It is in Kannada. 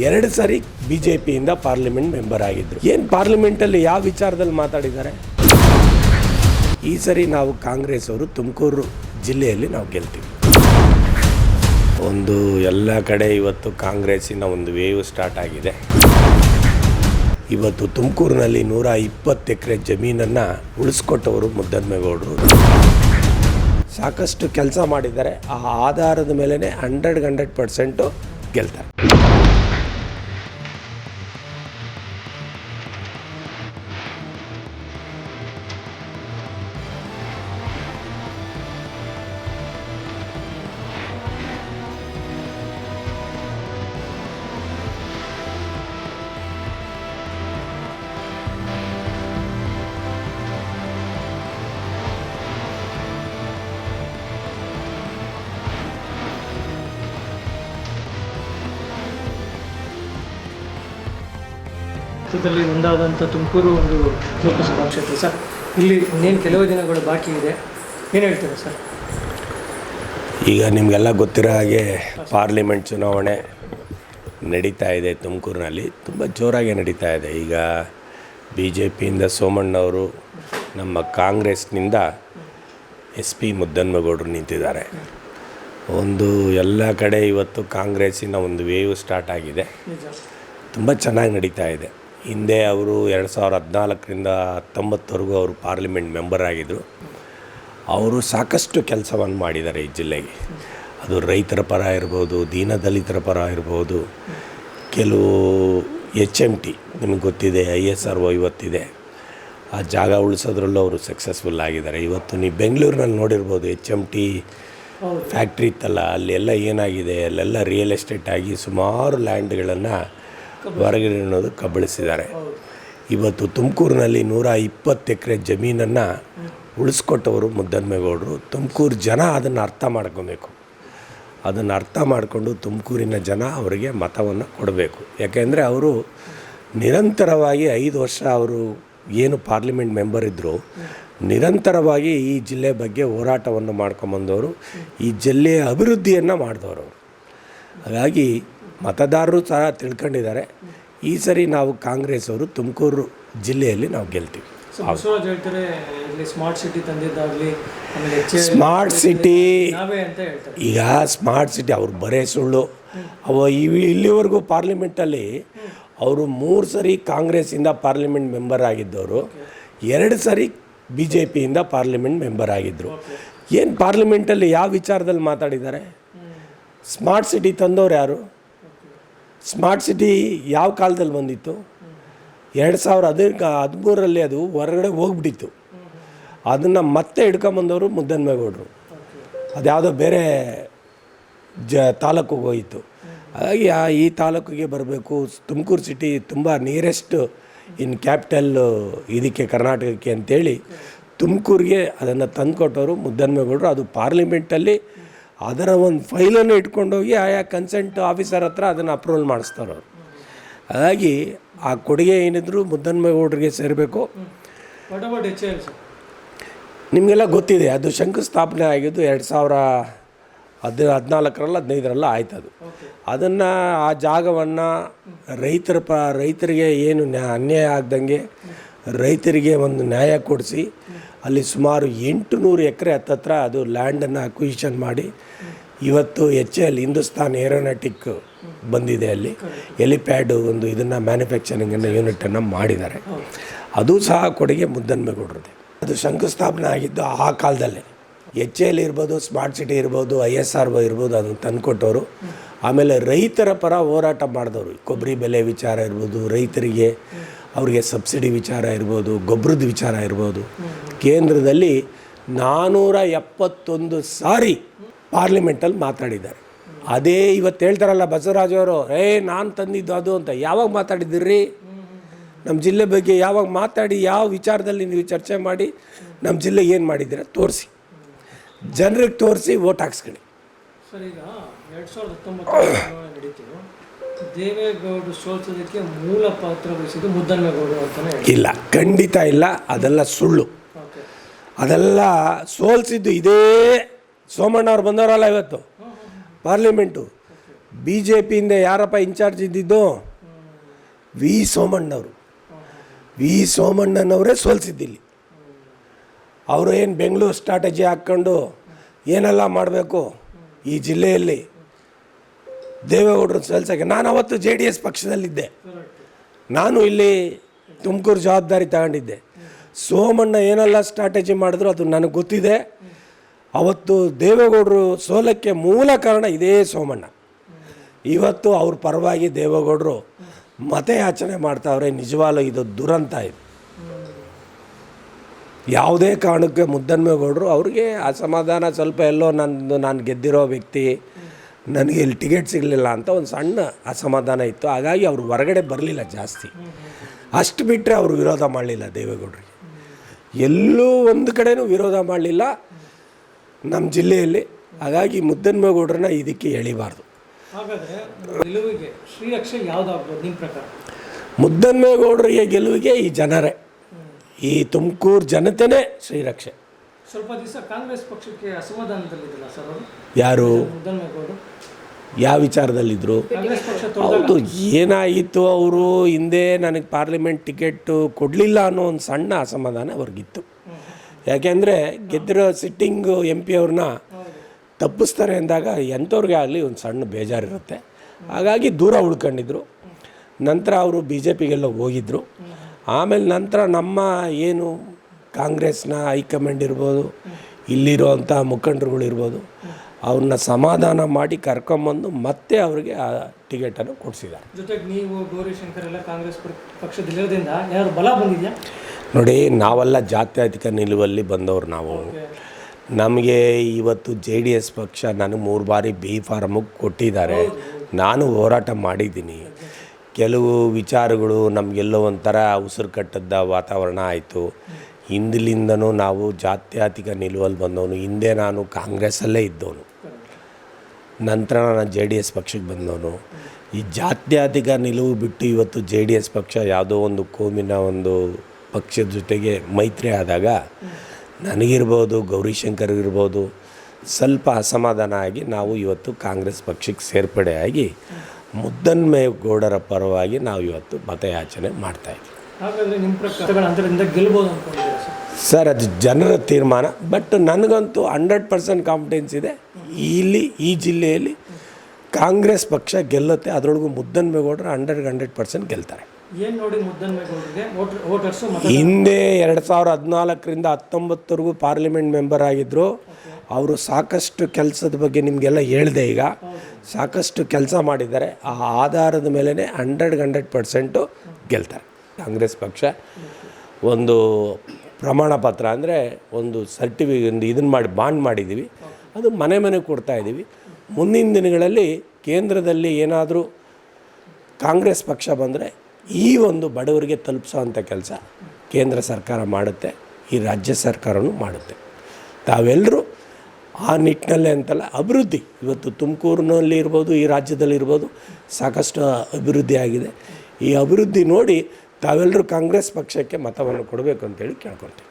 ಎರಡು ಸಾರಿ ಬಿ ಜೆ ಪಿಯಿಂದ ಪಾರ್ಲಿಮೆಂಟ್ ಮೆಂಬರ್ ಆಗಿದ್ರು. ಏನು ಪಾರ್ಲಿಮೆಂಟಲ್ಲಿ ಯಾವ ವಿಚಾರದಲ್ಲಿ ಮಾತಾಡಿದ್ದಾರೆ? ಈ ಸರಿ ನಾವು ಕಾಂಗ್ರೆಸ್ ಅವರು ತುಮಕೂರು ಜಿಲ್ಲೆಯಲ್ಲಿ ನಾವು ಗೆಲ್ತೀವಿ. ಒಂದು ಎಲ್ಲ ಕಡೆ ಇವತ್ತು ಕಾಂಗ್ರೆಸ್ಸಿನ ಒಂದು ವೇವ್ ಸ್ಟಾರ್ಟ್ ಆಗಿದೆ. ಇವತ್ತು ತುಮಕೂರಿನಲ್ಲಿ ನೂರ ಇಪ್ಪತ್ತು ಎಕರೆ ಜಮೀನನ್ನು ಉಳಿಸ್ಕೊಟ್ಟವರು ಮುದ್ದನ್ಮೇಗೌಡರು ಸಾಕಷ್ಟು ಕೆಲಸ ಮಾಡಿದ್ದಾರೆ. ಆ ಆಧಾರದ ಮೇಲೇ ಹಂಡ್ರೆಡ್ ಹಂಡ್ರೆಡ್ ಪರ್ಸೆಂಟು ಗೆಲ್ತಾರೆ. ರಾಜ್ಯದಲ್ಲಿ ಒಂದಾದಂಥ ತುಮಕೂರು ಒಂದು ಲೋಕಸಭಾ ಕ್ಷೇತ್ರ. ಸರ್ ಇಲ್ಲಿ ಇನ್ನೇನು ಕೆಲವು ದಿನಗಳು ಬಾಕಿ ಇದೆ. ಏನು ಹೇಳ್ತೀರಾ ಸರ್? ಈಗ ನಿಮಗೆಲ್ಲ ಗೊತ್ತಿರೋ ಹಾಗೆ ಪಾರ್ಲಿಮೆಂಟ್ ಚುನಾವಣೆ ನಡೀತಾ ಇದೆ ತುಮಕೂರಿನಲ್ಲಿ. ತುಂಬ ಜೋರಾಗಿ ನಡೀತಾ ಇದೆ. ಈಗ ಬಿ ಜೆ ಪಿಯಿಂದ ಸೋಮಣ್ಣವರು ನಮ್ಮ ಕಾಂಗ್ರೆಸ್ನಿಂದ ಎಸ್ ಪಿ ಮುದ್ದನ್ಮಗೌಡರು ನಿಂತಿದ್ದಾರೆ. ಒಂದು ಎಲ್ಲ ಕಡೆ ಇವತ್ತು ಕಾಂಗ್ರೆಸ್ಸಿನ ಒಂದು ವೇವ್ ಸ್ಟಾರ್ಟ್ ಆಗಿದೆ. ತುಂಬ ಚೆನ್ನಾಗಿ ನಡೀತಾ ಇದೆ. ಹಿಂದೆ ಅವರು ಎರಡು ಸಾವಿರ ಹದಿನಾಲ್ಕರಿಂದ ಹತ್ತೊಂಬತ್ತವರೆಗೂ ಅವರು ಪಾರ್ಲಿಮೆಂಟ್ ಮೆಂಬರ್ ಆಗಿದ್ದರು ಅವರು ಸಾಕಷ್ಟು ಕೆಲಸವನ್ನು ಮಾಡಿದ್ದಾರೆ ಈ ಜಿಲ್ಲೆಗೆ. ಅದು ರೈತರ ಪರ ಇರ್ಬೋದು ದೀನದಲಿತರ ಪರ ಇರ್ಬೋದು ಕೆಲವು ಎಚ್ ಎಂ ಟಿ ನಿಮಗೆ ಗೊತ್ತಿದೆ ಐ ಎಸ್ ಆರ್ ಒ ಇವತ್ತಿದೆ. ಆ ಜಾಗ ಉಳಿಸೋದ್ರಲ್ಲೂ ಅವರು ಸಕ್ಸಸ್ಫುಲ್ ಆಗಿದ್ದಾರೆ. ಇವತ್ತು ನೀವು ಬೆಂಗಳೂರಿನಲ್ಲಿ ನೋಡಿರ್ಬೋದು ಎಚ್ ಎಂ ಟಿ ಫ್ಯಾಕ್ಟ್ರಿ ಇತ್ತಲ್ಲ ಅಲ್ಲೆಲ್ಲ ಏನಾಗಿದೆ ಅಲ್ಲೆಲ್ಲ ರಿಯಲ್ ಎಸ್ಟೇಟ್ ಆಗಿ ಸುಮಾರು ಲ್ಯಾಂಡ್ಗಳನ್ನು ಹೊರಗಡೆ ಅನ್ನೋದು ಕಬಳಿಸಿದ್ದಾರೆ. ಇವತ್ತು ತುಮಕೂರಿನಲ್ಲಿ ನೂರ ಇಪ್ಪತ್ತು ಎಕರೆ ಜಮೀನನ್ನು ಉಳಿಸ್ಕೊಟ್ಟವರು ಮುದ್ದನ್ಮೇಗೌಡರು. ತುಮಕೂರು ಜನ ಅದನ್ನು ಅರ್ಥ ಮಾಡ್ಕೊಬೇಕು. ಅದನ್ನು ಅರ್ಥ ಮಾಡಿಕೊಂಡು ತುಮಕೂರಿನ ಜನ ಅವರಿಗೆ ಮತವನ್ನು ಕೊಡಬೇಕು. ಯಾಕೆಂದರೆ ಅವರು ನಿರಂತರವಾಗಿ ಐದು ವರ್ಷ ಅವರು ಏನು ಪಾರ್ಲಿಮೆಂಟ್ ಮೆಂಬರ್ ಇದ್ದರು ನಿರಂತರವಾಗಿ ಈ ಜಿಲ್ಲೆ ಬಗ್ಗೆ ಹೋರಾಟವನ್ನು ಮಾಡ್ಕೊಂಬಂದವರು, ಈ ಜಿಲ್ಲೆಯ ಅಭಿವೃದ್ಧಿಯನ್ನು ಮಾಡಿದವರು. ಹಾಗಾಗಿ ಮತದಾರರು ಸಹ ತಿಳ್ಕೊಂಡಿದ್ದಾರೆ. ಈ ಸರಿ ನಾವು ಕಾಂಗ್ರೆಸ್ ಅವರು ತುಮಕೂರು ಜಿಲ್ಲೆಯಲ್ಲಿ ನಾವು ಗೆಲ್ತೀವಿ. ಸ್ಮಾರ್ಟ್ ಸಿಟಿ ತಂದಿದ್ದಾಗಲಿ ಸ್ಮಾರ್ಟ್ ಸಿಟಿ ಈಗ ಸ್ಮಾರ್ಟ್ ಸಿಟಿ ಅವ್ರು ಬರೇ ಸುಳ್ಳು. ಅವ ಇವ್ ಇಲ್ಲಿವರೆಗೂ ಪಾರ್ಲಿಮೆಂಟಲ್ಲಿ ಅವರು ಮೂರು ಸರಿ ಕಾಂಗ್ರೆಸ್ಸಿಂದ ಪಾರ್ಲಿಮೆಂಟ್ ಮೆಂಬರ್ ಆಗಿದ್ದವರು ಎರಡು ಸರಿ ಬಿ ಜೆ ಪಿಯಿಂದ ಪಾರ್ಲಿಮೆಂಟ್ ಮೆಂಬರ್ ಆಗಿದ್ದರು ಏನು ಪಾರ್ಲಿಮೆಂಟಲ್ಲಿ ಯಾವ ವಿಚಾರದಲ್ಲಿ ಮಾತಾಡಿದ್ದಾರೆ? ಸ್ಮಾರ್ಟ್ ಸಿಟಿ ತಂದವ್ರು ಯಾರು? ಸ್ಮಾರ್ಟ್ ಸಿಟಿ ಯಾವ ಕಾಲದಲ್ಲಿ ಬಂದಿತ್ತು? ಎರಡು ಸಾವಿರ ಹದಿ ಹದಿಮೂರರಲ್ಲಿ ಅದು ಹೊರಗಡೆ ಹೋಗ್ಬಿಟ್ಟಿತ್ತು. ಅದನ್ನು ಮತ್ತೆ ಹಿಡ್ಕೊಂಬಂದವರು ಮುದ್ದನ್ಮೇಗೌಡರು ಅದ್ಯಾವುದೋ ಬೇರೆ ಜ, ತಾಲೂಕಿಗೆ ಹೋಯಿತು ಹಾಗಾಗಿ ಈ ತಾಲೂಕಿಗೆ ಬರಬೇಕು. ತುಮಕೂರು ಸಿಟಿ ತುಂಬ ನಿಯರೆಸ್ಟ್ ಇನ್ ಕ್ಯಾಪಿಟಲ್ ಇದಕ್ಕೆ ಕರ್ನಾಟಕಕ್ಕೆ ಅಂತೇಳಿ ತುಮಕೂರಿಗೆ ಅದನ್ನು ತಂದುಕೊಟ್ಟವರು ಮುದ್ದನ್ಮೇಗೌಡರು ಅದು ಪಾರ್ಲಿಮೆಂಟಲ್ಲಿ ಅದರ ಒಂದು ಫೈಲನ್ನು ಇಟ್ಕೊಂಡೋಗಿ ಆಯಾ ಕನ್ಸೆಂಟ್ ಆಫೀಸರ್ ಹತ್ರ ಅದನ್ನು ಅಪ್ರೂವಲ್ ಮಾಡಿಸ್ತಾರೆ ಅವರು. ಹಾಗಾಗಿ ಆ ಕೊಡುಗೆ ಏನಿದ್ರು ಮುದ್ದನ್ಮೇಗೌಡರಿಗೆ ಸೇರಬೇಕು. ನಿಮಗೆಲ್ಲ ಗೊತ್ತಿದೆ ಅದು ಶಂಕುಸ್ಥಾಪನೆ ಆಗಿದ್ದು ಎರಡು ಸಾವಿರ ಹದ್ ಹದಿನಾಲ್ಕರಲ್ಲಿ ಹದಿನೈದರಲ್ಲ ಆಯ್ತು ಅದು. ಅದನ್ನು ಆ ಜಾಗವನ್ನು ರೈತರ ಪ ರೈತರಿಗೆ ಏನು ನ್ಯಾ ಅನ್ಯಾಯ ಆಗ್ದಂಗೆ ರೈತರಿಗೆ ಒಂದು ನ್ಯಾಯ ಕೊಡಿಸಿ ಅಲ್ಲಿ ಸುಮಾರು ಎಂಟು ನೂರು ಎಕರೆ ಹತ್ತತ್ರ ಅದು ಲ್ಯಾಂಡನ್ನು ಅಕ್ವಿಷನ್ ಮಾಡಿ ಇವತ್ತು ಎಚ್ ಎಲ್ ಹಿಂದೂಸ್ತಾನ್ ಏರೋನಾಟಿಕ್ ಬಂದಿದೆ ಅಲ್ಲಿ. ಎಲಿಪ್ಯಾಡು ಒಂದು ಇದನ್ನು ಮ್ಯಾನುಫ್ಯಾಕ್ಚರಿಂಗನ್ನು ಯೂನಿಟನ್ನು ಮಾಡಿದ್ದಾರೆ. ಅದು ಸಹ ಕೊಡುಗೆ ಮುದ್ದನ್ಮೇಗೌಡ್ರದೆ ಅದು ಶಂಕುಸ್ಥಾಪನೆ ಆಗಿದ್ದು ಆ ಕಾಲದಲ್ಲೇ. ಎಚ್ ಎಲ್ ಇರ್ಬೋದು, ಸ್ಮಾರ್ಟ್ ಸಿಟಿ ಇರ್ಬೋದು, ಐ ಎಸ್ ಆರ್ ಇರ್ಬೋದು ಅದನ್ನು ತಂದುಕೊಟ್ಟವರು. ಆಮೇಲೆ ರೈತರ ಪರ ಹೋರಾಟ ಮಾಡಿದವರು. ಕೊಬ್ಬರಿ ಬೆಲೆ ವಿಚಾರ ಇರ್ಬೋದು, ರೈತರಿಗೆ ಅವರಿಗೆ ಸಬ್ಸಿಡಿ ವಿಚಾರ ಇರ್ಬೋದು, ಗೊಬ್ಬರದ ವಿಚಾರ ಇರ್ಬೋದು. ಕೇಂದ್ರದಲ್ಲಿ ನಾನ್ನೂರ ಎಪ್ಪತ್ತೊಂದು ಸಾರಿ ಪಾರ್ಲಿಮೆಂಟಲ್ಲಿ ಮಾತಾಡಿದ್ದಾರೆ. ಅದೇ ಇವತ್ತು ಹೇಳ್ತಾರಲ್ಲ ಬಸವರಾಜ್ ಅವರು ಏ ನಾನು ತಂದಿದ್ದು ಅದು ಅಂತ ಯಾವಾಗ ಮಾತಾಡಿದ್ದೀರಿ? ನಮ್ಮ ಜಿಲ್ಲೆ ಬಗ್ಗೆ ಯಾವಾಗ ಮಾತಾಡಿ ಯಾವ ವಿಚಾರದಲ್ಲಿ ನೀವು ಚರ್ಚೆ ಮಾಡಿ ನಮ್ಮ ಜಿಲ್ಲೆ ಏನು ಮಾಡಿದ್ದೀರಾ ತೋರಿಸಿ. ಜನರಿಗೆ ತೋರಿಸಿ ಓಟ್ ಹಾಕ್ಸ್ಕೊಳ್ಳಿ. ಸರ್ ಈಗ ಎರಡು ಸಾವಿರದ ಹತ್ತೊಂಬತ್ತು ಚುನಾವಣೆ ನಡೀತು ದೇವೇಗೌಡರು ಸೋಲ್ಸೋದಕ್ಕೆ ಮೂಲ ಪಾತ್ರ ವಹಿಸಿದ್ದು ಅಂತಾನೆ ಇಲ್ಲ ಖಂಡಿತ ಇಲ್ಲ. ಅದೆಲ್ಲ ಸುಳ್ಳು. ಅದೆಲ್ಲ ಸೋಲ್ಸಿದ್ದು ಇದೇ ಸೋಮಣ್ಣ ಅವ್ರು ಬಂದವರಲ್ಲ ಇವತ್ತು. ಪಾರ್ಲಿಮೆಂಟು. ಬಿ ಜೆ ಪಿಯಿಂದ ಯಾರಪ್ಪ ಇನ್ಚಾರ್ಜ್ ಇದ್ದಿದ್ದು? ವಿ ಸೋಮಣ್ಣವರು. ವಿ ಸೋಮಣ್ಣನವರೇ ಸೋಲ್ಸಿದ್ದಿಲ್ಲಿ. ಅವರು ಏನು ಬೆಂಗಳೂರು ಸ್ಟ್ರಾಟಜಿ ಹಾಕ್ಕೊಂಡು ಏನೆಲ್ಲ ಮಾಡಬೇಕು ಈ ಜಿಲ್ಲೆಯಲ್ಲಿ? ದೇವೇಗೌಡರು ಸೋಲ್ಸೋಕ್ಕೆ. ನಾನು ಅವತ್ತು ಜೆ ಡಿ ಎಸ್ ಪಕ್ಷದಲ್ಲಿದ್ದೆ. ನಾನು ಇಲ್ಲಿ ತುಮಕೂರು ಜವಾಬ್ದಾರಿ ತಗೊಂಡಿದ್ದೆ. ಸೋಮಣ್ಣ ಏನೆಲ್ಲ ಸ್ಟ್ರಾಟಜಿ ಮಾಡಿದ್ರು ಅದು ನನಗೆ ಗೊತ್ತಿದೆ. ಅವತ್ತು ದೇವೇಗೌಡರು ಸೋಲಕ್ಕೆ ಮೂಲ ಕಾರಣ ಇದೇ ಸೋಮಣ್ಣ. ಇವತ್ತು ಅವ್ರ ಪರವಾಗಿ ದೇವೇಗೌಡರು ಮತಯಾಚನೆ ಮಾಡ್ತಾವ್ರೆ, ನಿಜವಾಗ್ಲೂ ಇದು ದುರಂತ ಇದು. ಯಾವುದೇ ಕಾರಣಕ್ಕೆ ಮುದ್ದನ್ಮೇಗೌಡರು ಅವ್ರಿಗೆ ಅಸಮಾಧಾನ ಸ್ವಲ್ಪ ಎಲ್ಲೋ ನಂದು ನಾನು ಗೆದ್ದಿರೋ ವ್ಯಕ್ತಿ, ನನಗೆ ಇಲ್ಲಿ ಟಿಕೆಟ್ ಸಿಗಲಿಲ್ಲ ಅಂತ ಒಂದು ಸಣ್ಣ ಅಸಮಾಧಾನ ಇತ್ತು. ಹಾಗಾಗಿ ಅವರು ಹೊರಗಡೆ ಬರಲಿಲ್ಲ ಜಾಸ್ತಿ. ಅಷ್ಟು ಬಿಟ್ಟರೆ ಅವರು ವಿರೋಧ ಮಾಡಲಿಲ್ಲ ದೇವೇಗೌಡರಿಗೆ. ಎಲ್ಲೂ ಒಂದು ಕಡೆನೂ ವಿರೋಧ ಮಾಡಲಿಲ್ಲ. ನಮ್ಮ ಜಿಲ್ಲೆಯಲ್ಲಿ ಹಾಗಾಗಿ ಮುದ್ದನ್ಮೇಗೌಡ್ರನ್ನ ಇದಕ್ಕೆ ಎಳಿಬಾರ್ದು. ಮುದ್ದನ್ಮೇಗೌಡರಿಗೆ ಗೆಲುವಿಗೆ ಈ ಜನರೇ. ಈ ತುಮಕೂರು ಜನತೆನೇ ಶ್ರೀರಕ್ಷೆ ಸ್ವಲ್ಪ ದಿವಸ ಕಾಂಗ್ರೆಸ್ ಪಕ್ಷಕ್ಕೆ ಅಸಮಾಧಾನದಲ್ಲಿದ್ದಿಲ್ಲ ಸರ್ ಯಾರು? ಮುದ್ದನ್ಮೇಗೌಡರು. ಯಾವ ವಿಚಾರದಲ್ಲಿದ್ದರು ಹೌದು, ಏನಾಯಿತು ಅವರು? ಹಿಂದೆ ನನಗೆ ಪಾರ್ಲಿಮೆಂಟ್ ಟಿಕೆಟ್ಟು ಕೊಡಲಿಲ್ಲ ಅನ್ನೋ ಒಂದು ಸಣ್ಣ ಅಸಮಾಧಾನ ಅವ್ರಿಗಿತ್ತು. ಯಾಕೆಂದರೆ ಗೆದ್ದಿರೋ ಸಿಟ್ಟಿಂಗ್ ಎಂ ಪಿ ಅವ್ರನ್ನ ತಪ್ಪಿಸ್ತಾರೆ ಅಂದಾಗ ಎಂಥವ್ರಿಗೆ ಆಗಲಿ ಒಂದು ಸಣ್ಣ ಬೇಜಾರಿರುತ್ತೆ. ಹಾಗಾಗಿ ದೂರ ಉಳ್ಕೊಂಡಿದ್ರು. ನಂತರ ಅವರು ಬಿ ಜೆ ಪಿಗೆಲ್ಲ ಹೋಗಿದ್ದರು ಆಮೇಲೆ ನಂತರ ನಮ್ಮ ಏನು ಕಾಂಗ್ರೆಸ್ನ ಹೈಕಮಾಂಡ್ ಇರ್ಬೋದು, ಇಲ್ಲಿರೋವಂಥ ಮುಖಂಡರುಗಳಿರ್ಬೋದು ಅವ್ರನ್ನ ಸಮಾಧಾನ ಮಾಡಿ ಕರ್ಕೊಂಬಂದು ಮತ್ತೆ ಅವರಿಗೆ ಆ ಟಿಕೆಟನ್ನು ಕೊಡಿಸಿದ್ದಾರೆ. ಜೊತೆಗೆ ನೀವು ಗೌರಿಶಂಕರ್ ಎಲ್ಲ ಕಾಂಗ್ರೆಸ್ ಪಕ್ಷ- ಪಕ್ಷದಲ್ಲಿರೋದ್ರಿಂದ ಯಾರು ಬಲ ಬಂದಿದೆಯಾ? ನೋಡಿ ನಾವೆಲ್ಲ ಜಾತ್ಯತೀತ ನಿಲುವಲ್ಲಿ ಬಂದವರು ನಾವು. ನಮಗೆ ಇವತ್ತು ಜೆ ಡಿ ಎಸ್ ಪಕ್ಷ ನನಗೆ ಮೂರು ಬಾರಿ ಬಿ ಫಾರಮಿಗೆ ಕೊಟ್ಟಿದ್ದಾರೆ. ನಾನು ಹೋರಾಟ ಮಾಡಿದ್ದೀನಿ. ಕೆಲವು ವಿಚಾರಗಳು ನಮಗೆಲ್ಲೋ ಒಂಥರ ಉಸಿರು ಕಟ್ಟದ ವಾತಾವರಣ ಆಯಿತು. ಹಿಂದಿಲಿಂದನೂ ನಾವು ಜಾತ್ಯತೀತ ನಿಲುವಲ್ಲಿ ಬಂದವನು. ಹಿಂದೆ ನಾನು ಕಾಂಗ್ರೆಸ್ಸಲ್ಲೇ ಇದ್ದವನು. ನಂತರ ನಾನು ಜೆ ಡಿ ಎಸ್ ಪಕ್ಷಕ್ಕೆ ಬಂದವನು. ಈ ಜಾತ್ಯತೀತ ನಿಲುವು ಬಿಟ್ಟು ಇವತ್ತು ಜೆ ಡಿ ಎಸ್ ಪಕ್ಷ ಯಾವುದೋ ಒಂದು ಕೋಮಿನ ಒಂದು ಪಕ್ಷದ ಜೊತೆಗೆ ಮೈತ್ರಿ ಆದಾಗ ನನಗಿರ್ಬೋದು, ಗೌರಿಶಂಕರ್ ಇರ್ಬೋದು, ಸ್ವಲ್ಪ ಅಸಮಾಧಾನ ಆಗಿ ನಾವು ಇವತ್ತು ಕಾಂಗ್ರೆಸ್ ಪಕ್ಷಕ್ಕೆ ಸೇರ್ಪಡೆಯಾಗಿ ಮುದ್ದನ್ಮೇಗೌಡರ ಪರವಾಗಿ ನಾವು ಇವತ್ತು ಮತಯಾಚನೆ ಮಾಡ್ತಾ ಅಂತರದಿಂದ ಗೆಲ್ಬೋದು ಸರ್ ಅದು ಜನರ ತೀರ್ಮಾನ ಬಟ್ ನನಗಂತೂ ಹಂಡ್ರೆಡ್ ಪರ್ಸೆಂಟ್ ಕಾನ್ಫಿಡೆನ್ಸ್ ಇದೆ. ಇಲ್ಲಿ ಈ ಜಿಲ್ಲೆಯಲ್ಲಿ ಕಾಂಗ್ರೆಸ್ ಪಕ್ಷ ಗೆಲ್ಲುತ್ತೆ ಅದರೊಳಗೂ ಮುದ್ದನ್ಮೇಗೌಡರು ಹಂಡ್ರೆಡ್ ಹಂಡ್ರೆಡ್ ಪರ್ಸೆಂಟ್ ಗೆಲ್ತಾರೆ. ಹಿಂದೆ ಎರಡು ಸಾವಿರ ಹದಿನಾಲ್ಕರಿಂದ ಹತ್ತೊಂಬತ್ತರೆಗೂ ಪಾರ್ಲಿಮೆಂಟ್ ಮೆಂಬರ್ ಆಗಿದ್ದರು ಅವರು ಸಾಕಷ್ಟು ಕೆಲಸದ ಬಗ್ಗೆ ನಿಮಗೆಲ್ಲ ಹೇಳಿದೆ ಈಗ. ಸಾಕಷ್ಟು ಕೆಲಸ ಮಾಡಿದ್ದಾರೆ. ಆ ಆಧಾರದ ಮೇಲೇ ಹಂಡ್ರೆಡ್ ಹಂಡ್ರೆಡ್ ಪರ್ಸೆಂಟು ಗೆಲ್ತಾರೆ. ಕಾಂಗ್ರೆಸ್ ಪಕ್ಷ ಒಂದು ಪ್ರಮಾಣ ಪತ್ರ ಅಂದರೆ ಒಂದು ಸರ್ಟಿಫಿಕೇಟ್, ಒಂದು ಇದನ್ನು ಮಾಡಿ, ಬಾಂಡ್ ಮಾಡಿದ್ದೀವಿ. ಅದು ಮನೆ ಮನೆ ಕೊಡ್ತಾ ಇದ್ದೀವಿ. ಮುಂದಿನ ದಿನಗಳಲ್ಲಿ ಕೇಂದ್ರದಲ್ಲಿ ಏನಾದರೂ ಕಾಂಗ್ರೆಸ್ ಪಕ್ಷ ಬಂದರೆ ಈ ಒಂದು ಬಡವರಿಗೆ ತಲುಪಿಸೋವಂಥ ಕೆಲಸ ಕೇಂದ್ರ ಸರ್ಕಾರ ಮಾಡುತ್ತೆ, ಈ ರಾಜ್ಯ ಸರ್ಕಾರವೂ ಮಾಡುತ್ತೆ. ತಾವೆಲ್ಲರೂ ಆ ನಿಟ್ಟಿನಲ್ಲೇ ಅಂತಲ್ಲ, ಅಭಿವೃದ್ಧಿ. ಇವತ್ತು ತುಮಕೂರಿನಲ್ಲಿ ಇರ್ಬೋದು, ಈ ರಾಜ್ಯದಲ್ಲಿ ಇರ್ಬೋದು, ಸಾಕಷ್ಟು ಅಭಿವೃದ್ಧಿ ಆಗಿದೆ. ಈ ಅಭಿವೃದ್ಧಿ ನೋಡಿ ತಾವೆಲ್ಲರೂ ಕಾಂಗ್ರೆಸ್ ಪಕ್ಷಕ್ಕೆ ಮತವನ್ನು ಕೊಡಬೇಕು ಅಂತೇಳಿ ಕೇಳ್ಕೊಳ್ತೀವಿ.